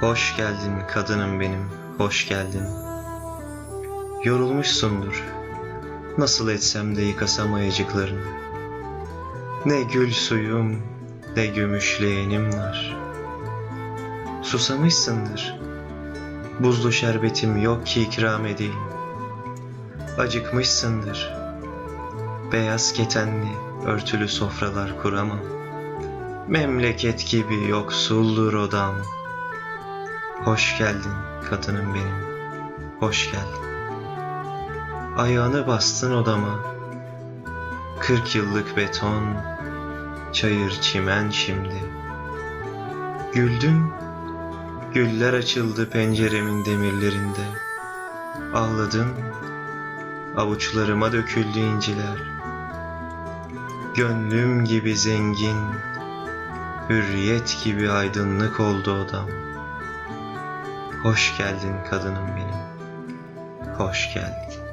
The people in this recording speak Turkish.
Hoş geldin kadınım benim, hoş geldin. Yorulmuşsundur. Nasıl etsem de yıkasam ayıcıklarını. Ne gül suyum, ne gümüş leğenim var. Susamışsındır. Buzlu şerbetim yok ki ikram edeyim. Acıkmışsındır. Beyaz ketenli, örtülü sofralar kuramam. Memleket gibi yoksuldur odam. Hoş geldin kadınım benim, hoş geldin. Ayağını bastın odama, kırk yıllık beton, çayır çimen şimdi. Güldün, güller açıldı penceremin demirlerinde. Ağladın, avuçlarıma döküldü inciler. Gönlüm gibi zengin, hürriyet gibi aydınlık oldu odam. Hoş geldin kadınım benim. Hoş geldin.